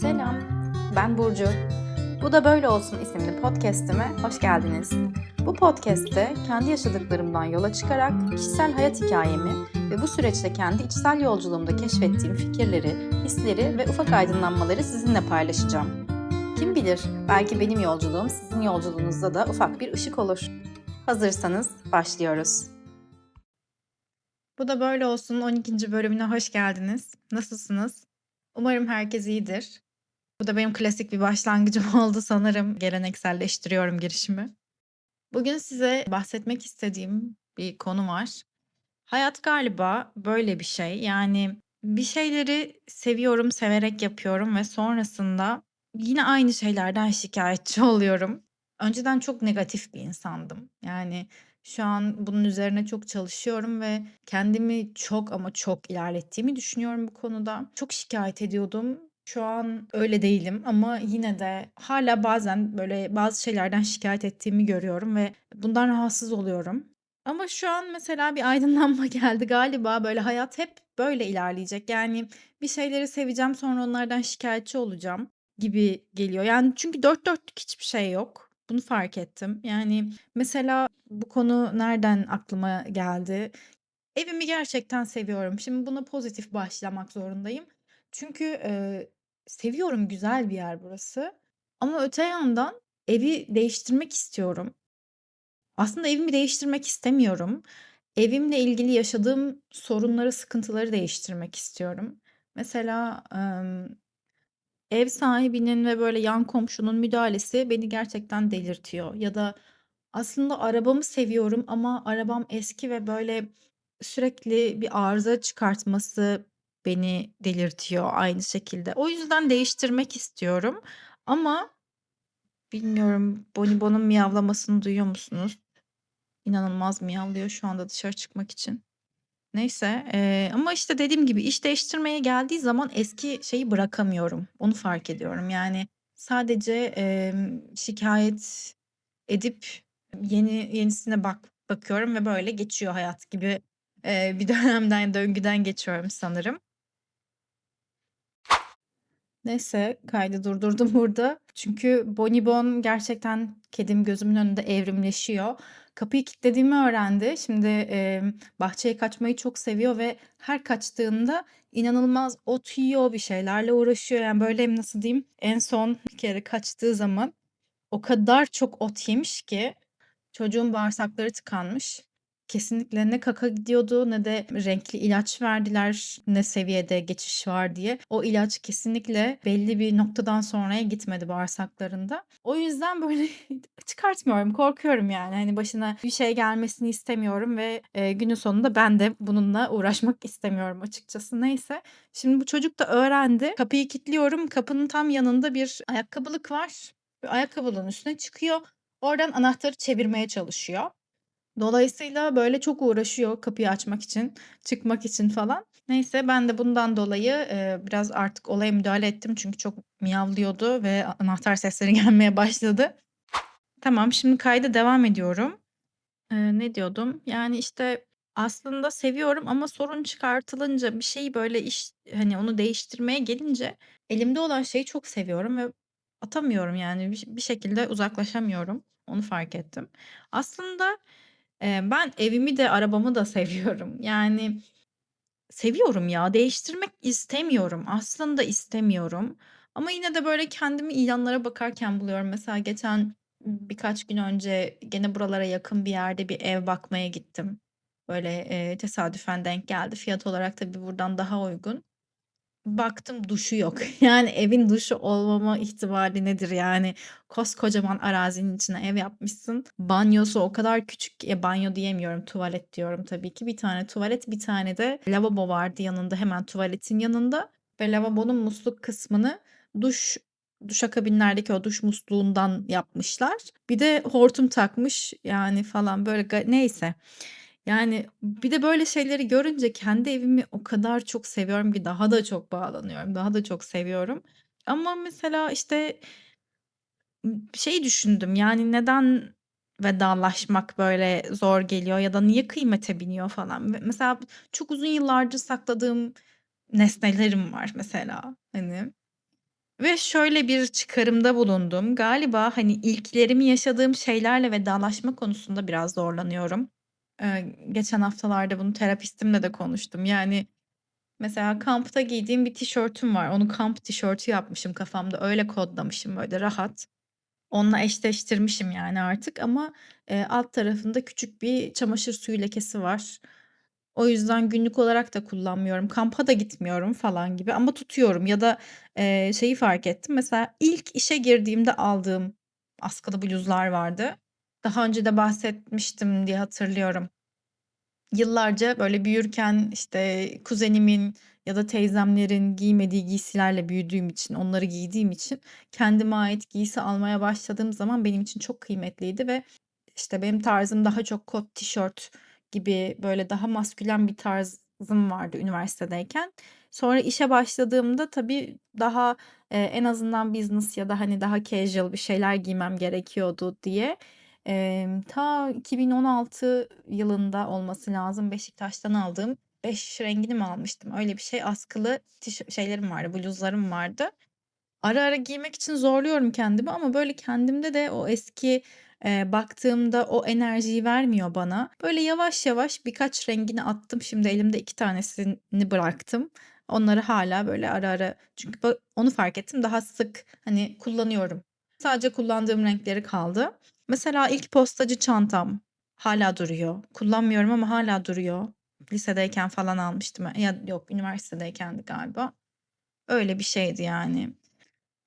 Selam, ben Burcu. Bu da Böyle Olsun isimli podcast'ime hoş geldiniz. Bu podcast'te kendi yaşadıklarımdan yola çıkarak kişisel hayat hikayemi ve bu süreçte kendi içsel yolculuğumda keşfettiğim fikirleri, hisleri ve ufak aydınlanmaları sizinle paylaşacağım. Kim bilir, belki benim yolculuğum sizin yolculuğunuzda da ufak bir ışık olur. Hazırsanız başlıyoruz. Bu da Böyle Olsun 12. bölümüne hoş geldiniz. Nasılsınız? Umarım herkes iyidir. Bu da benim klasik bir başlangıcım oldu sanırım. Gelenekselleştiriyorum girişimi. Bugün size bahsetmek istediğim bir konu var. Hayat galiba böyle bir şey. Yani bir şeyleri seviyorum, severek yapıyorum ve sonrasında yine aynı şeylerden şikayetçi oluyorum. Önceden çok negatif bir insandım. Yani şu an bunun üzerine çok çalışıyorum ve kendimi çok ama çok ilerlettiğimi düşünüyorum bu konuda. Çok şikayet ediyordum. Şu an öyle değilim ama yine de hala bazen böyle bazı şeylerden şikayet ettiğimi görüyorum ve bundan rahatsız oluyorum. Ama şu an mesela bir aydınlanma geldi galiba böyle hayat hep böyle ilerleyecek. Yani bir şeyleri seveceğim sonra onlardan şikayetçi olacağım gibi geliyor. Yani çünkü dört dörtlük hiçbir şey yok. Bunu fark ettim. Yani mesela bu konu nereden aklıma geldi? Evimi gerçekten seviyorum. Şimdi buna pozitif başlamak zorundayım. Çünkü, eee, seviyorum, güzel bir yer burası ama öte yandan evi değiştirmek istiyorum. Aslında evimi değiştirmek istemiyorum. Evimle ilgili yaşadığım sorunları, sıkıntıları değiştirmek istiyorum. Mesela, ev sahibinin ve böyle yan komşunun müdahalesi beni gerçekten delirtiyor. Ya da aslında arabamı seviyorum ama arabam eski ve böyle sürekli bir arıza çıkartması beni delirtiyor aynı şekilde. O yüzden değiştirmek istiyorum ama bilmiyorum Bonibon'un miyavlamasını duyuyor musunuz? İnanılmaz miyavlıyor şu anda dışarı çıkmak için. Neyse, eee, ama işte dediğim gibi iş değiştirmeye geldiği zaman eski şeyi bırakamıyorum. Onu fark ediyorum. Yani sadece, emm, şikâyet edip yeni yenisine bak bakıyorum ve böyle geçiyor hayat gibi, eee, bir dönemden, döngüden geçiyorum sanırım. Neyse, kaydı durdurdum burada. Çünkü Bonibon gerçekten kedim gözümün önünde evrimleşiyor. Kapıyı kilitlediğimi öğrendi. Şimdi, emm, bahçeye kaçmayı çok seviyor ve her kaçtığında inanılmaz ot yiyor, bir şeylerle uğraşıyor. Yani, böyle, nasıl diyeyim, en son bir kere kaçtığı zaman o kadar çok ot yemiş ki çocuğun bağırsakları tıkanmış. Kesinlikle ne kaka gidiyordu ne de renkli ilaç verdiler, ne seviyede geçiş var diye. O ilaç kesinlikle belli bir noktadan sonraya gitmedi bağırsaklarında. O yüzden, böyle, çıkartmıyorum, korkuyorum yani. Hani, başına bir şey gelmesini istemiyorum ve, eee, günün sonunda ben de bununla uğraşmak istemiyorum açıkçası. Neyse, şimdi bu çocuk da öğrendi. Kapıyı kilitliyorum. Kapının tam yanında bir ayakkabılık var. Ve ayakkabılığın üstüne çıkıyor. Oradan anahtarı çevirmeye çalışıyor. Dolayısıyla, böyle, çok uğraşıyor kapıyı açmak için, çıkmak için falan. Neyse, ben de bundan dolayı, eee, biraz artık olaya müdahale ettim. Çünkü çok miyavlıyordu ve anahtar sesleri gelmeye başladı. Tamam, şimdi kayda devam ediyorum. Eee, ne diyordum? Yani, işte, aslında seviyorum ama sorun çıkartılınca bir şeyi, böyle, iş hani, onu değiştirmeye gelince elimde olan şeyi çok seviyorum ve atamıyorum, yani, bir bir şekilde uzaklaşamıyorum. Onu fark ettim. Aslında, ben evimi de arabamı da seviyorum. Yani, seviyorum ya, değiştirmek istemiyorum. Aslında istemiyorum ama yine de, böyle, kendimi ilanlara bakarken buluyorum. Mesela geçen birkaç gün önce gene buralara yakın bir yerde bir ev bakmaya gittim. Böyle, eee, tesadüfen denk geldi. Fiyat olarak tabii buradan daha uygun. Baktım duşu yok. Yani evin duşu olmama ihtimali nedir yani? Koskocaman arazinin içine ev yapmışsın. Banyosu o kadar küçük ki, e, banyo diyemiyorum, tuvalet diyorum tabii ki. Bir tane tuvalet, bir tane de lavabo vardı yanında, hemen tuvaletin yanında ve lavabonun musluk kısmını duş duşakabinlerdeki o duş musluğundan yapmışlar. Bir de hortum takmış yani falan böyle neyse. Yani bir de böyle şeyleri görünce kendi evimi o kadar çok seviyorum ki daha da çok bağlanıyorum, daha da çok seviyorum. Ama mesela, işte ımm, şeyi düşündüm, yani neden vedalaşmak böyle zor geliyor ya da niye kıymete biniyor falan. Me mesela çok uzun yıllardır sakladığım nesnelerim var mesela, hani. Ve şöyle bir çıkarımda bulundum. Galiba, hani, ilklerimi yaşadığım şeylerle vedalaşma konusunda biraz zorlanıyorum. Geçen haftalarda bunu terapistimle de konuştum. Yani, mesela kampta giydiğim bir tişörtüm var. Onu kamp tişörtü yapmışım kafamda. Öyle kodlamışım, böyle rahat. Onunla eşleştirmişim yani artık ama, eee, alt tarafında küçük bir çamaşır suyu lekesi var. O yüzden günlük olarak da kullanmıyorum. Kampa da gitmiyorum falan gibi ama tutuyorum ya da, eee, şeyi fark ettim. Mesela ilk işe girdiğimde aldığım askılı bluzlar vardı. Daha önce de bahsetmiştim diye hatırlıyorum. Yıllarca böyle büyürken, işte, kuzenimin ya da teyzemlerin giymediği giysilerle büyüdüğüm için, onları giydiğim için kendime ait giysi almaya başladığım zaman benim için çok kıymetliydi ve, işte, benim tarzım daha çok kot tişört gibi, böyle, daha maskülen bir tarzım vardı üniversitedeyken. Sonra işe başladığımda tabii daha, eee, en azından business ya da, hani, daha casual bir şeyler giymem gerekiyordu diye, emm, ta 2016 yılında olması lazım Beşiktaş'tan aldığım 5 rengini mi almıştım? Öyle bir şey. Askılı tiş şeylerim vardı, bluzlarım vardı. Ara ara giymek için zorluyorum kendimi ama böyle kendimde de o eski, eee, baktığımda o enerjiyi vermiyor bana. Böyle yavaş yavaş birkaç rengini attım. Şimdi elimde 2 tanesini bıraktım. Onları hâlâ böyle ara ara çünkü onu fark ettim, daha sık, hani, kullanıyorum. Sadece kullandığım renkleri kaldı. Mesela ilk postacı çantam hâlâ duruyor. Kullanmıyorum ama hâlâ duruyor. Lisedeyken falan almıştım. Ya yok üniversitedeykendi galiba. Öyle bir şeydi yani.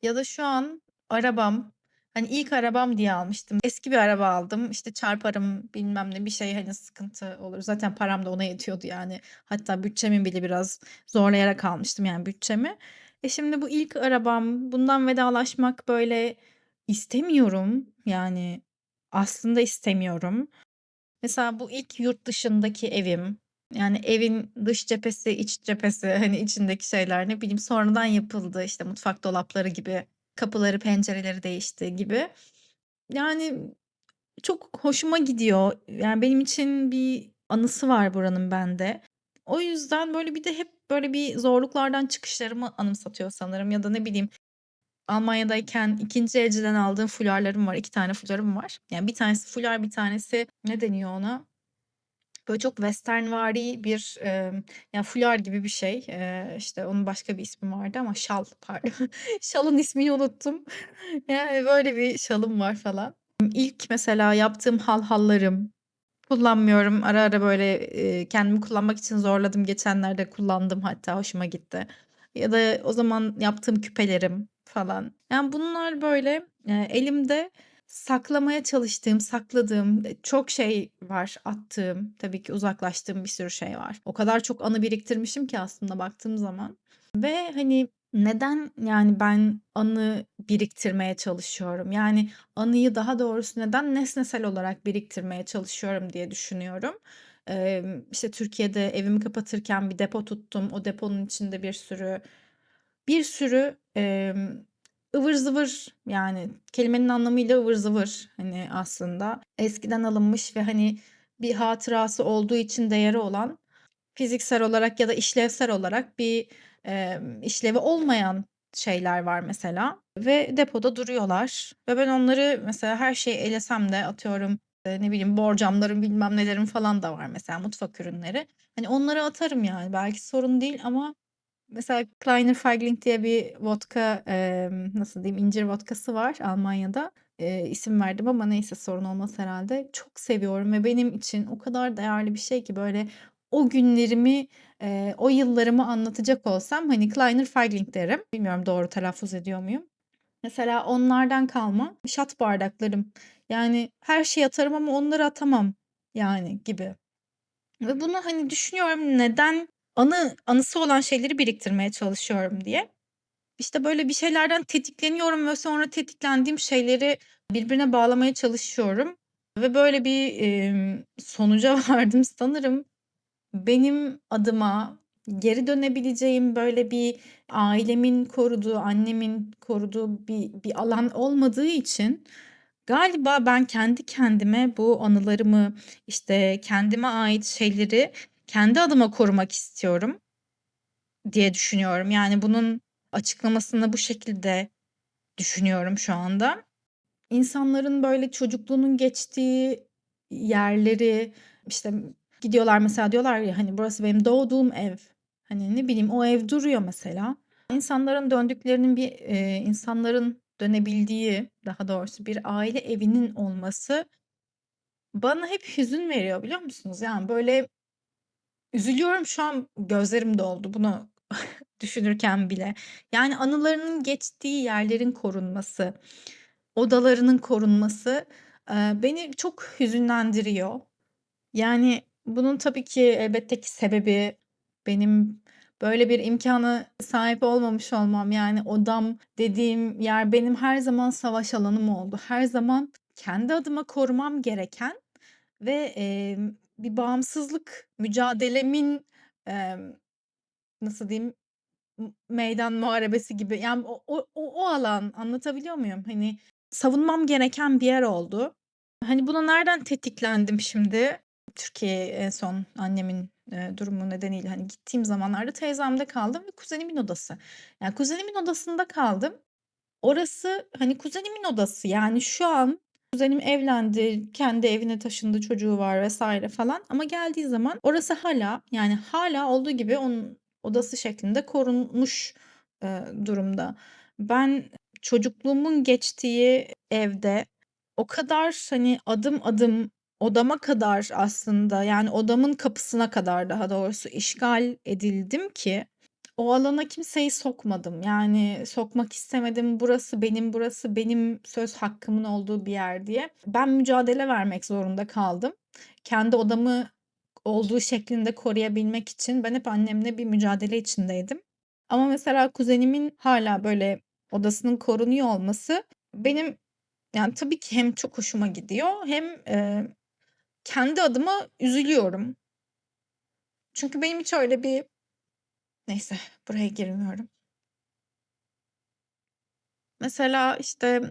Ya da şu an arabam, hani, ilk arabam diye almıştım. Eski bir araba aldım. İşte, çarparım, bilmem ne, bir şey, hani, sıkıntı olur. Zaten param da ona yetiyordu yani. Hatta bütçemi bile biraz zorlayarak almıştım yani bütçemi. E, şimdi bu ilk arabam. Bundan vedalaşmak, böyle, istemiyorum. Yani aslında istemiyorum. Mesela bu ilk yurt dışındaki evim, yani evin dış cephesi, iç cephesi, hani, içindeki şeyler, ne bileyim, sonradan yapıldı. İşte, mutfak dolapları gibi, kapıları, pencereleri değişti gibi. Yani çok hoşuma gidiyor. Yani benim için bir anısı var buranın bende. O yüzden, böyle, bir de hep, böyle, bir zorluklardan çıkışlarımı anımsatıyor sanırım ya da ne bileyim, Almanya'dayken 2'nci elciden aldığım fularlarım var. 2 tane fularım var. Yani bir tanesi fular, bir tanesi ne deniyor ona? Böyle çok westernvari bir, emm, ya, fular gibi bir şey. Eee, işte, onun başka bir ismi vardı ama şal, pardon. Şalın ismini unuttum. Yani, böyle bir şalım var falan. İlk mesela yaptığım halhallarım. Kullanmıyorum. Ara ara, böyle, eee, kendimi kullanmak için zorladım. Geçenlerde kullandım hatta, hoşuma gitti. Ya da o zaman yaptığım küpelerim falan. Yani, bunlar, böyle, eee, elimde saklamaya çalıştığım, sakladığım, eee, çok şey var attığım, tabii ki uzaklaştığım bir sürü şey var. O kadar çok anı biriktirmişim ki aslında baktığım zaman ve, hani, neden, yani, ben anı biriktirmeye çalışıyorum? Yani, anıyı daha doğrusu neden nesnesel olarak biriktirmeye çalışıyorum diye düşünüyorum. Emm, işte, Türkiye'de evimi kapatırken bir depo tuttum. O deponun içinde bir sürü bir sürü, emm, ıvır zıvır, yani, kelimenin anlamıyla ıvır zıvır, hani, aslında. Eskiden alınmış ve, hani, bir hatırası olduğu için değeri olan, fiziksel olarak ya da işlevsel olarak bir, emm, işlevi olmayan şeyler var mesela ve depoda duruyorlar ve ben onları mesela her şeyi elesem de atıyorum, ne bileyim, borcamlarım, bilmem nelerim falan da var mesela mutfak ürünleri. Hani, onları atarım yani. Belki sorun değil ama Mesela Kleiner Feigling diye bir vodka, emm, nasıl diyeyim, incir vodkası var Almanya'da. Eee, isim verdim ama neyse sorun olmaz herhâlde. Çok seviyorum ve benim için o kadar değerli bir şey ki böyle o günlerimi, eee, o yıllarımı anlatacak olsam, hani, Kleiner Feigling derim. Bilmiyorum doğru telaffuz ediyor muyum? Mesela onlardan kalma şat bardaklarım. Yani her şeyi atarım ama onları atamam, yani, gibi. Ve bunu, hani, düşünüyorum neden anı anısı olan şeyleri biriktirmeye çalışıyorum diye. İşte, böyle bir şeylerden tetikleniyorum ve sonra tetiklendiğim şeyleri birbirine bağlamaya çalışıyorum ve böyle bir, emm, sonuca vardım. Sanırım benim adıma geri dönebileceğim, böyle bir ailemin koruduğu, annemin koruduğu bir bir alan olmadığı için galiba ben kendi kendime bu anılarımı, işte, kendime ait şeyleri kendi adıma korumak istiyorum diye düşünüyorum. Yani bunun açıklamasını bu şekilde düşünüyorum şu anda. İnsanların böyle çocukluğunun geçtiği yerleri, işte, gidiyorlar mesela diyorlar ya, hani, "Burası benim doğduğum ev." Hani, ne bileyim, o ev duruyor mesela. İnsanların döndüklerinin bir, eee, insanların dönebildiği, daha doğrusu bir aile evinin olması bana hep hüzün veriyor, biliyor musunuz? Yani, böyle üzülüyorum şu an gözlerim doldu bunu düşünürken bile. Yani, anılarının geçtiği yerlerin korunması, odalarının korunması, eee, beni çok hüzünlendiriyor. Yani, bunun tabii ki elbette ki sebebi benim böyle bir imkâna sahip olmamış olmam. Yani, odam dediğim yer benim her zaman savaş alanım oldu. Her zaman kendi adıma korumam gereken ve, emm, bir bağımsızlık mücadelemin, emm, nasıl diyeyim, meydan muharebesi gibi, yani, o o o o alan, anlatabiliyor muyum? Hani, savunmam gereken bir yer oldu. Hani, buna nereden tetiklendim şimdi? Türkiye'ye en son annemin, eee, durumu nedeniyle, hani, gittiğim zamanlarda teyzemde kaldım ve kuzenimin odası. Yani, kuzenimin odasında kaldım. Orası, hani, kuzenimin odası. Yani, şu an kuzenim evlendi, kendi evine taşındı, çocuğu var vs. falan ama geldiği zaman orası hâlâ, yani, hâlâ olduğu gibi onun odası şeklinde korunmuş, eee, durumda. Ben çocukluğumun geçtiği evde o kadar, hani, adım adım odama kadar aslında, yani, odamın kapısına kadar daha doğrusu işgal edildim ki o alana kimseyi sokmadım. Yani, sokmak istemedim. Burası benim, burası benim söz hakkımın olduğu bir yer diye. Ben mücadele vermek zorunda kaldım. Kendi odamı olduğu şeklinde koruyabilmek için ben hep annemle bir mücadele içindeydim. Ama mesela kuzenimin hâlâ böyle odasının korunuyor olması benim, yani, tabii ki hem çok hoşuma gidiyor hem, eee, kendi adıma üzülüyorum. Çünkü benim hiç öyle bir Neyse, buraya girmiyorum. Mesela, işte,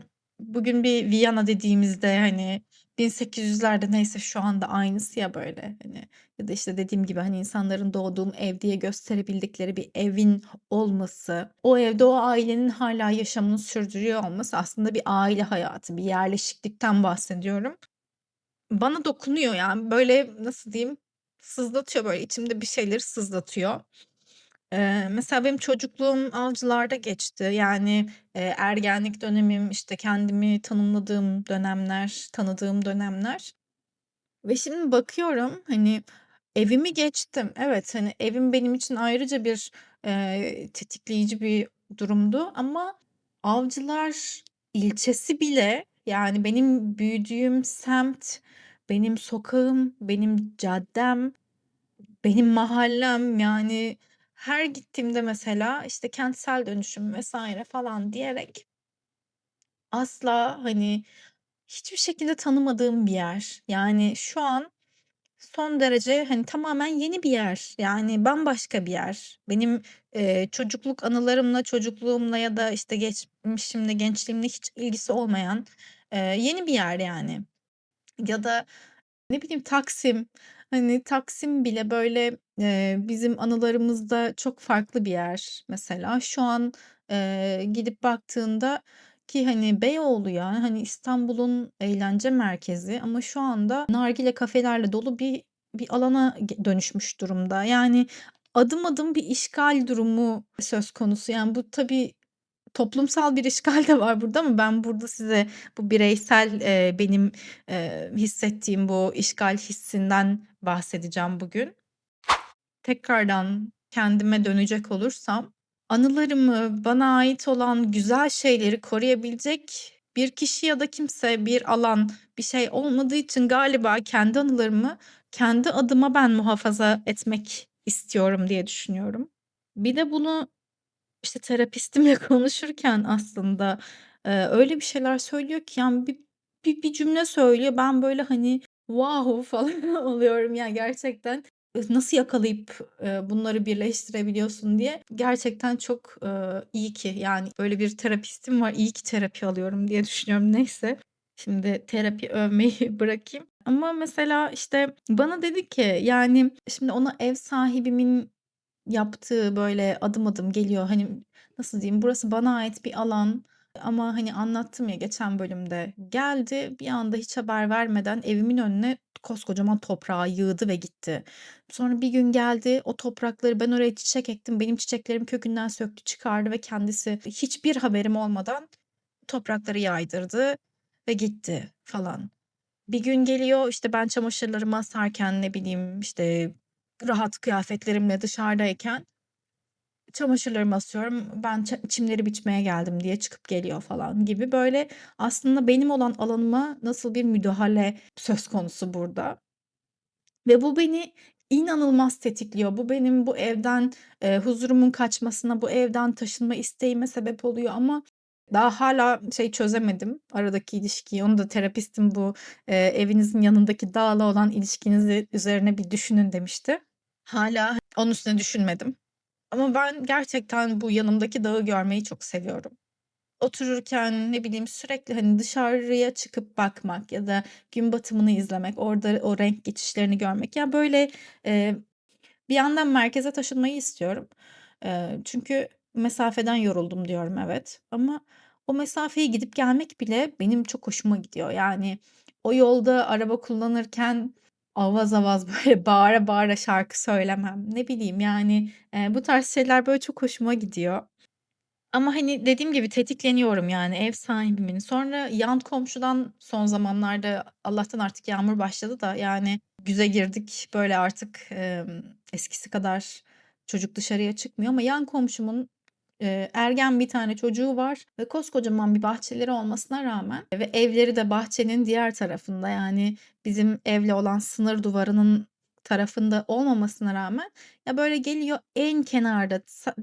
bugün bir Viyana dediğimizde, hani, 1800'lerde neyse şu anda aynısı ya böyle, hani, ya da, işte, dediğim gibi, hani, insanların doğduğum ev diye gösterebildikleri bir evin olması, o evde o ailenin hâlâ yaşamını sürdürüyor olması aslında bir aile hayatı, bir yerleşiklikten bahsediyorum. Bana dokunuyor, yani, böyle, nasıl diyeyim, sızlatıyor, böyle, içimde bir şeyleri sızlatıyor. Eee, mesela benim çocukluğum Avcılar'da geçti. Yani, eee, ergenlik dönemim, işte, kendimi tanımladığım dönemler, tanıdığım dönemler ve şimdi bakıyorum, hani, evimi geçtim. Evet, hani, evim benim için ayrıca bir, eee, tetikleyici bir durumdu ama Avcılar ilçesi bile, yani, benim büyüdüğüm semt, benim sokağım, benim caddem, benim mahallem, yani, her gittiğimde mesela, işte, kentsel dönüşüm vs. falan diyerek asla, hani, hiçbir şekilde tanımadığım bir yer. Yani, şu an son derece, hani, tamamen yeni bir yer. Yani, bambaşka bir yer. Benim, eee, çocukluk anılarımla, çocukluğumla ya da, işte, geçmişimle, gençliğimle hiç ilgisi olmayan, eee, yeni bir yer, yani. Ya da ne bileyim Taksim, hani, Taksim bile, böyle, eee, bizim anılarımızda çok farklı bir yer mesela. Şu an, eee, gidip baktığında ki, hani, Beyoğlu ya, hani, İstanbul'un eğlence merkezi ama şu anda nargile kafelerle dolu bir bir alana dönüşmüş durumda. Yani, adım adım bir işgal durumu söz konusu. Yani, bu tabii toplumsal bir işgal de var burada ama ben burada size bu bireysel, eee, benim, eee, hissettiğim bu işgal hissinden bahsedeceğim bugün. Tekrardan kendime dönecek olursam, anılarımı, bana ait olan güzel şeyleri koruyabilecek bir kişi ya da kimse, bir alan, bir şey olmadığı için galiba kendi anılarımı kendi adıma ben muhafaza etmek istiyorum diye düşünüyorum. Bir de bunu, işte, terapistimle konuşurken aslında, eee, öyle bir şeyler söylüyor ki, yani, bir bir bir cümle söylüyor. Ben, böyle, hani, "Wow!" falan oluyorum ya gerçekten. Nasıl yakalayıp, eee, bunları birleştirebiliyorsun diye. Gerçekten çok, eee, iyi ki, yani, böyle bir terapistim var. İyi ki terapi alıyorum diye düşünüyorum. Neyse, şimdi terapi övmeyi bırakayım ama mesela, işte, bana dedi ki, yani, şimdi ona ev sahibimin yaptığı, böyle, adım adım geliyor, hani, nasıl diyeyim, burası bana ait bir alan ama, hani, anlattım ya geçen bölümde, geldi bir anda hiç haber vermeden evimin önüne koskocaman toprağı yığdı ve gitti. Sonra bir gün geldi, o toprakları ben oraya çiçek ektim, benim çiçeklerimi kökünden söktü çıkardı ve kendisi hiçbir haberim olmadan toprakları yaydırdı ve gitti falan. Bir gün geliyor, işte, ben çamaşırlarımı asarken, ne bileyim, işte, rahat kıyafetlerimle dışarıdayken çamaşırlarımı asıyorum, ben çimleri biçmeye geldim diye çıkıp geliyor falan gibi böyle aslında benim olan alanıma nasıl bir müdahale söz konusu burada. Ve bu beni inanılmaz tetikliyor. Bu benim bu evden, eee, huzurumun kaçmasına, bu evden taşınma isteğime sebep oluyor ama daha hâlâ şey çözemedim aradaki ilişkiyi. Onu da terapistim bu, eee, "Evinizin yanındaki dağla olan ilişkinizi üzerine bir düşünün." demişti. Hâlâ onun üstüne düşünmedim. Ama ben gerçekten bu yanımdaki dağı görmeyi çok seviyorum. Otururken, ne bileyim, sürekli, hani, dışarıya çıkıp bakmak ya da gün batımını izlemek, orada o renk geçişlerini görmek. Ya, böyle, eee, bir yandan merkeze taşınmayı istiyorum. Eee, çünkü mesafeden yoruldum diyorum, evet. Ama o mesafeyi gidip gelmek bile benim çok hoşuma gidiyor. Yani o yolda araba kullanırken avaz avaz, böyle, bağıra bağıra şarkı söylemem. Ne bileyim, yani, eee, bu tarz şeyler, böyle, çok hoşuma gidiyor. Ama, hani, dediğim gibi tetikleniyorum, yani, ev sahibimin. Sonra yan komşudan son zamanlarda Allah'tan artık yağmur başladı da, yani, güze girdik. Böyle, artık, emm, eskisi kadar çocuk dışarıya çıkmıyor ama yan komşumun, ergen bir tane çocuğu var ve koskocaman bir bahçeleri olmasına rağmen ve evleri de bahçenin diğer tarafında, yani, bizim evle olan sınır duvarının tarafında olmamasına rağmen, ya, böyle, geliyor en kenarda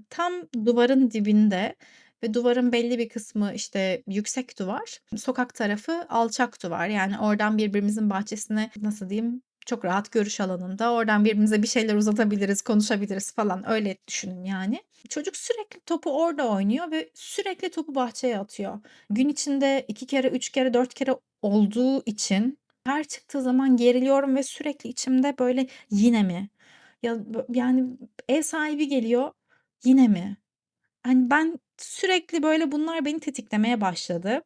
tam duvarın dibinde ve duvarın belli bir kısmı, işte, yüksek duvar, sokak tarafı alçak duvar. Yani, oradan birbirimizin bahçesine, nasıl diyeyim, çok rahat görüş alanında. Oradan birbirimize bir şeyler uzatabiliriz, konuşabiliriz falan. Öyle düşünün, yani. Çocuk sürekli topu orada oynuyor ve sürekli topu bahçeye atıyor. Gün içinde 2 kere, 3 kere, 4 kere olduğu için her çıktığı zaman geriliyorum ve sürekli içimde, böyle, "Yine mi?" Ya, yani, ev sahibi geliyor, "Yine mi?" Hani, ben sürekli, böyle, bunlar beni tetiklemeye başladı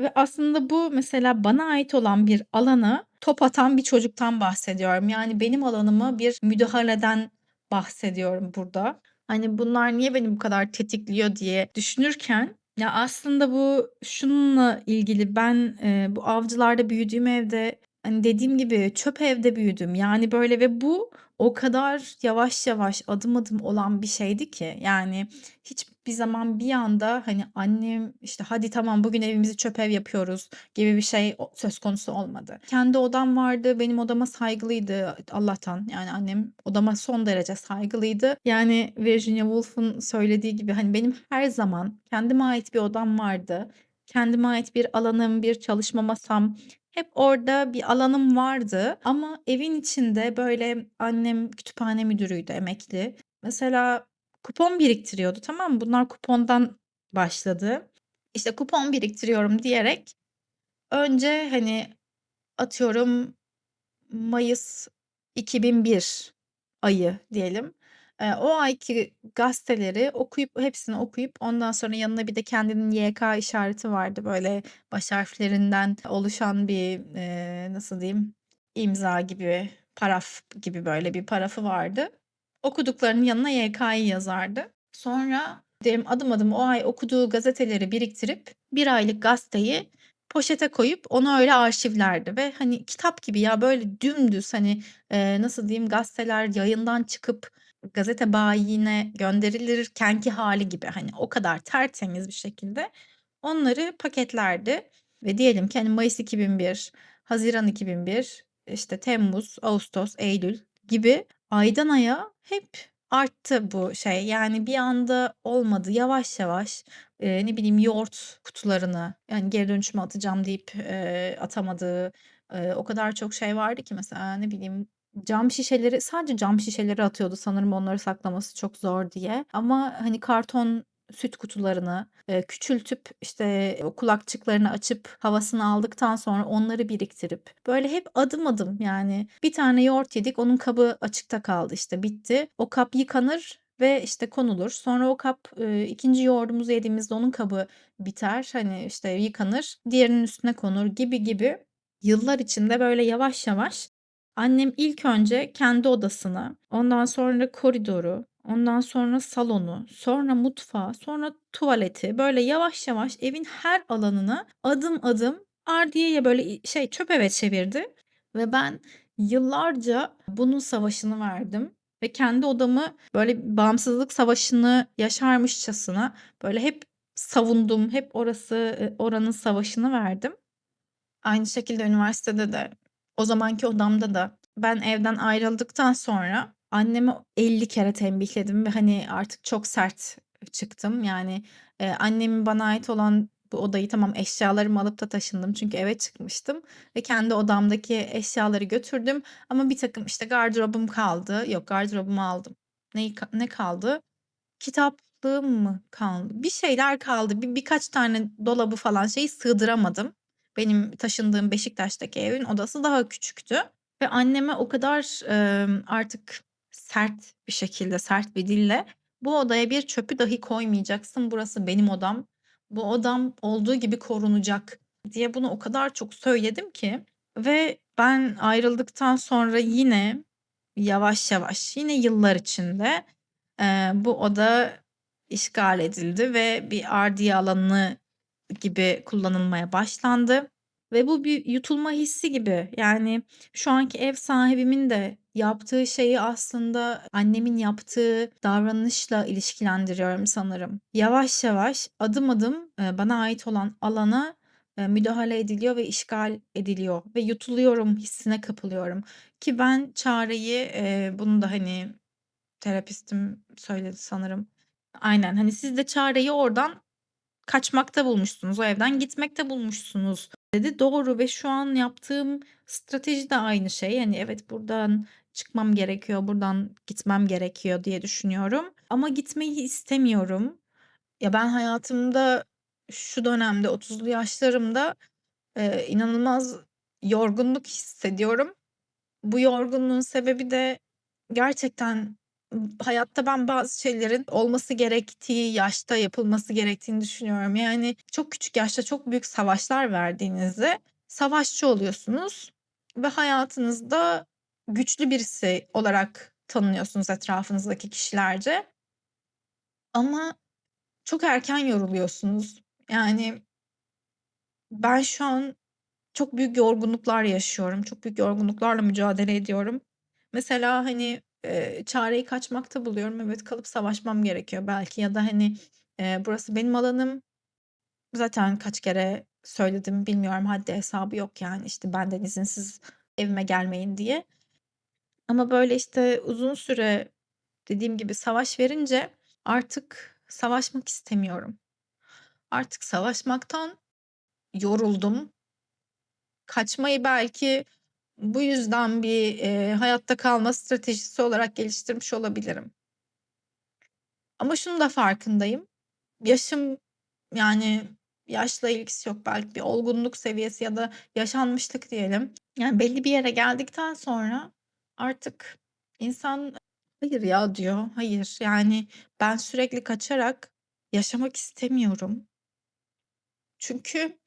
ve aslında bu mesela bana ait olan bir alana top atan bir çocuktan bahsediyorum. Yani, benim alanıma bir müdahaleden bahsediyorum burada. Hani, bunlar niye beni bu kadar tetikliyor diye düşünürken, ya, aslında bu şununla ilgili, ben, eee, bu Avcılar'da büyüdüğüm evde, hani, dediğim gibi çöp evde büyüdüm. Yani, böyle, ve bu o kadar yavaş yavaş, adım adım olan bir şeydi ki, yani, hiçbir zaman bir anda, hani, annem, işte, "Hadi tamam, bugün evimizi çöp ev yapıyoruz." gibi bir şey söz konusu olmadı. Kendi odam vardı, benim odama saygılıydı Allah'tan. Yani, annem odama son derece saygılıydı. Yani, Virginia Woolf'un söylediği gibi, hani, benim her zaman kendime ait bir odam vardı. Kendime ait bir alanım, bir çalışma masam, hep orada bir alanım vardı ama evin içinde, böyle, annem kütüphane müdürüydü, emekli. Mesela kupon biriktiriyordu, tamam mı? Bunlar kupondan başladı. İşte, kupon biriktiriyorum diyerek önce, hani, atıyorum mayıs 2001 ayı diyelim. Eee, o ayki gazeteleri okuyup hepsini okuyup ondan sonra yanına bir de kendinin YK işareti vardı. Böyle, baş harflerinden oluşan bir, eee, nasıl diyeyim, imza gibi, paraf gibi, böyle, bir parafı vardı. Okuduklarının yanına YK'yı yazardı. Sonra diyelim adım adım o ay okuduğu gazeteleri biriktirip 1 aylık gazeteyi poşete koyup onu öyle arşivlerdi ve, hani, kitap gibi ya, böyle, dümdüz, hani, eee, nasıl diyeyim, gazeteler yayından çıkıp gazete bayiine gönderilirkenki hâli gibi, hani, o kadar tertemiz bir şekilde onları paketlerdi ve diyelim ki, hani, mayıs 2001, haziran 2001, işte, temmuz, ağustos, eylül gibi aydan aya hep arttı bu şey. Yani, bir anda olmadı. Yavaş yavaş, eee, ne bileyim, yoğurt kutularını, yani, geri dönüşüme atacağım deyip, eee, atamadığı, eee, o kadar çok şey vardı ki mesela, ne bileyim, cam şişeleri, sadece cam şişeleri atıyordu sanırım onları saklaması çok zor diye ama, hani, karton süt kutularını, eee, küçültüp, işte, kulakçıklarını açıp havasını aldıktan sonra onları biriktirip, böyle, hep adım adım, yani, bir tane yoğurt yedik, onun kabı açıkta kaldı, işte, bitti. O kap yıkanır, ve, işte, konulur. Sonra o kap, eee, 2'nci yoğurdumuzu yediğimizde onun kabı biter. Hani, işte, yıkanır, diğerinin üstüne konur gibi gibi yıllar içinde böyle yavaş yavaş annem ilk önce kendi odasını, ondan sonra koridoru, ondan sonra salonu, sonra mutfağı, sonra tuvaleti böyle yavaş yavaş evin her alanını adım adım ardiyeye böyle, şey çöp eve çevirdi ve ben yıllarca bunun savaşını verdim ve kendi odamı böyle bağımsızlık savaşını yaşarmışçasına böyle hep savundum. Hep orası, eee, oranın savaşını verdim. Aynı şekilde üniversitede de, o zamanki odamda da ben evden ayrıldıktan sonra annemi 50 kere tembihledim ve, hani, artık çok sert çıktım. Yani, eee, annemin bana ait olan bu odayı tamam eşyalarımı alıp da taşındım çünkü eve çıkmıştım ve kendi odamdaki eşyaları götürdüm ama birtakım, işte, gardırobum kaldı. Yok, gardırobumu aldım. Ka ne kaldı? Kitaplığım mı kaldı? Bir şeyler kaldı. Bir birkaç tane dolabı falan şeyi sığdıramadım. Benim taşındığım Beşiktaş'taki evin odası daha küçüktü ve anneme o kadar, emm, artık sert bir şekilde, sert bir dille "Bu odaya bir çöpü dahi koymayacaksın. Burası benim odam. Bu odam olduğu gibi korunacak." diye bunu o kadar çok söyledim ki ve ben ayrıldıktan sonra yine yavaş yavaş, yine yıllar içinde, eee, bu oda işgal edildi ve bir ardiye alanı gibi kullanılmaya başlandı ve bu bir yutulma hissi gibi. Yani şu anki ev sahibimin de yaptığı şeyi aslında annemin yaptığı davranışla ilişkilendiriyorum sanırım. Yavaş yavaş, adım adım, eee, bana ait olan alana, eee, müdahale ediliyor ve işgal ediliyor ve yutuluyorum hissine kapılıyorum ki ben çareyi, eee, bunu da, hani, terapistim söyledi sanırım. Aynen, hani, "Siz de çareyi oradan kaçmakta bulmuşsunuz, o evden gitmekte bulmuşsunuz." dedi. Doğru ve şu an yaptığım strateji de aynı şey. Hani, evet, buradan çıkmam gerekiyor, buradan gitmem gerekiyor diye düşünüyorum ama gitmeyi istemiyorum. Ya, ben hayatımda şu dönemde 30'lu yaşlarımda, eee, inanılmaz yorgunluk hissediyorum. Bu yorgunluğun sebebi de gerçekten, hayatta ben bazı şeylerin olması gerektiği yaşta yapılması gerektiğini düşünüyorum. Yani çok küçük yaşta çok büyük savaşlar verdiğinizde savaşçı oluyorsunuz ve hayatınızda güçlü birisi olarak tanınıyorsunuz etrafınızdaki kişilerce. Ama çok erken yoruluyorsunuz. Yani ben şu an çok büyük yorgunluklar yaşıyorum. Çok büyük yorgunluklarla mücadele ediyorum. Mesela, hani, eee, çareyi kaçmakta buluyorum. Evet, kalıp savaşmam gerekiyor belki ya da, hani, eee, burası benim alanım. Zaten kaç kere söyledim bilmiyorum, haddi hesabı yok yani, işte, benden izinsiz evime gelmeyin diye. Ama, böyle, işte, uzun süre dediğim gibi savaş verince artık savaşmak istemiyorum. Artık savaşmaktan yoruldum. Kaçmayı belki bu yüzden bir, eee, hayatta kalma stratejisi olarak geliştirmiş olabilirim. Ama şunun da farkındayım. Yaşım, yani, yaşla ilgisi yok. Belki bir olgunluk seviyesi ya da yaşanmışlık diyelim. Yani, belli bir yere geldikten sonra artık insan "Hayır ya." diyor. Hayır, yani, ben sürekli kaçarak yaşamak istemiyorum. Çünkü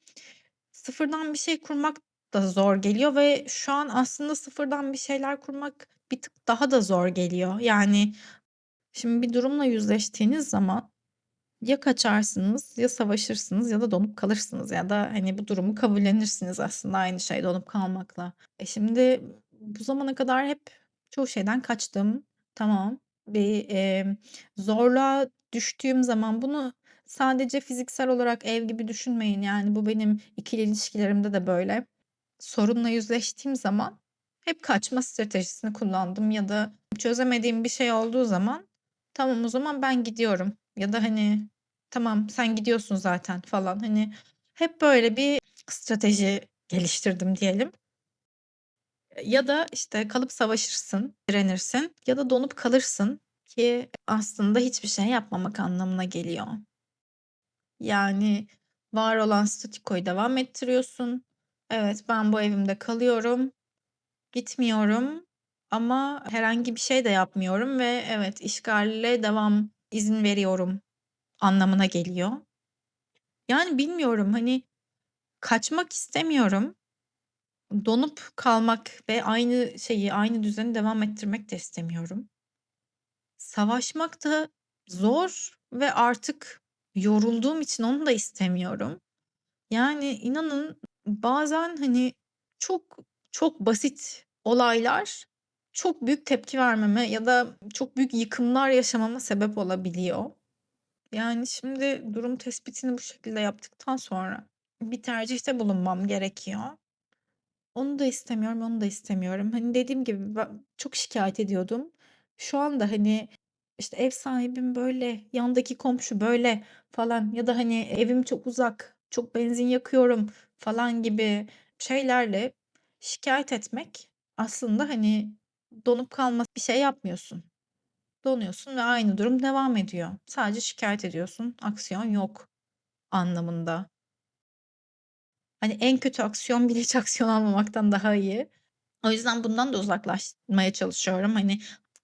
sıfırdan bir şey kurmak da zor geliyor ve şu an aslında sıfırdan bir şeyler kurmak bir tık daha da zor geliyor. Yani, şimdi bir durumla yüzleştiğiniz zaman ya kaçarsınız ya savaşırsınız ya da donup kalırsınız ya da, hani, bu durumu kabullenirsiniz aslında aynı şey donup kalmakla. E, şimdi bu zamana kadar hep çoğu şeyden kaçtım. Tamam. Bir, emm, zorluğa düştüğüm zaman bunu sadece fiziksel olarak ev gibi düşünmeyin, yani, bu benim ikili ilişkilerimde de böyle. Sorunla yüzleştiğim zaman hep kaçma stratejisini kullandım ya da çözemediğim bir şey olduğu zaman "Tamam, o zaman ben gidiyorum." ya da, hani, "Tamam, sen gidiyorsun zaten." falan. Hani, hep böyle bir strateji geliştirdim diyelim. Ya da, işte, kalıp savaşırsın, direnirsin ya da donup kalırsın ki aslında hiçbir şey yapmamak anlamına geliyor. Yani, var olan statükoyu devam ettiriyorsun. Evet, ben bu evimde kalıyorum, gitmiyorum ama herhangi bir şey de yapmıyorum ve evet, işgale devam, izin veriyorum anlamına geliyor. Yani bilmiyorum, hani, kaçmak istemiyorum. Donup kalmak ve aynı şeyi, aynı düzeni devam ettirmek de istemiyorum. Savaşmak da zor ve artık yorulduğum için onu da istemiyorum. Yani inanın bazen, hani, çok çok basit olaylar çok büyük tepki vermeme ya da çok büyük yıkımlar yaşamama sebep olabiliyor. Yani şimdi durum tespitini bu şekilde yaptıktan sonra bir tercihte bulunmam gerekiyor. Onu da istemiyorum, onu da istemiyorum. Hani, dediğim gibi çok şikâyet ediyordum. Şu anda, hani, işte, ev sahibim böyle, yandaki komşu böyle falan ya da, hani, evim çok uzak, çok benzin yakıyorum falan gibi şeylerle şikâyet etmek aslında, hani, donup kalma bir şey yapmıyorsun. Donuyorsun ve aynı durum devam ediyor. Sadece şikâyet ediyorsun, aksiyon yok anlamında. Hani, en kötü aksiyon bile hiç aksiyon almamaktan daha iyi. O yüzden bundan da uzaklaşmaya çalışıyorum. Hani,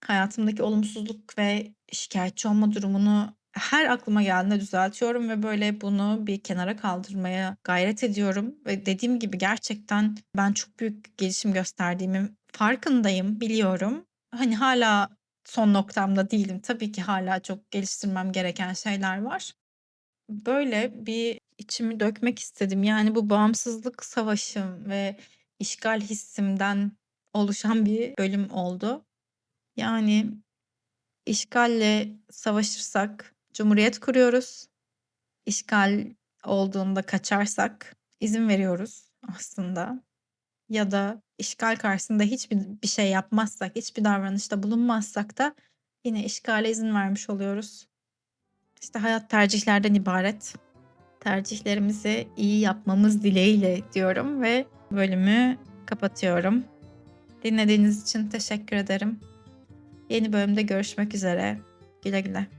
hayatımdaki olumsuzluk ve şikâyetçi olma durumunu her aklıma geldiğinde düzeltiyorum ve, böyle, bunu bir kenara kaldırmaya gayret ediyorum ve dediğim gibi gerçekten ben çok büyük gelişim gösterdiğimin farkındayım, biliyorum. Hani, hâlâ son noktamda değilim. Tabii ki hâlâ çok geliştirmem gereken şeyler var. Böyle bir içimi dökmek istedim. Yani bu bağımsızlık savaşım ve işgal hissimden oluşan bir bölüm oldu. Yani işgalle savaşırsak cumhuriyet kuruyoruz. İşgal olduğunda kaçarsak izin veriyoruz aslında. Ya da işgal karşısında hiçbir bir şey yapmazsak, hiçbir davranışta bulunmazsak da yine işgale izin vermiş oluyoruz. İşte hayat tercihlerden ibaret. Tercihlerimizi iyi yapmamız dileğiyle diyorum ve bölümü kapatıyorum. Dinlediğiniz için teşekkür ederim. Yeni bölümde görüşmek üzere. Güle güle.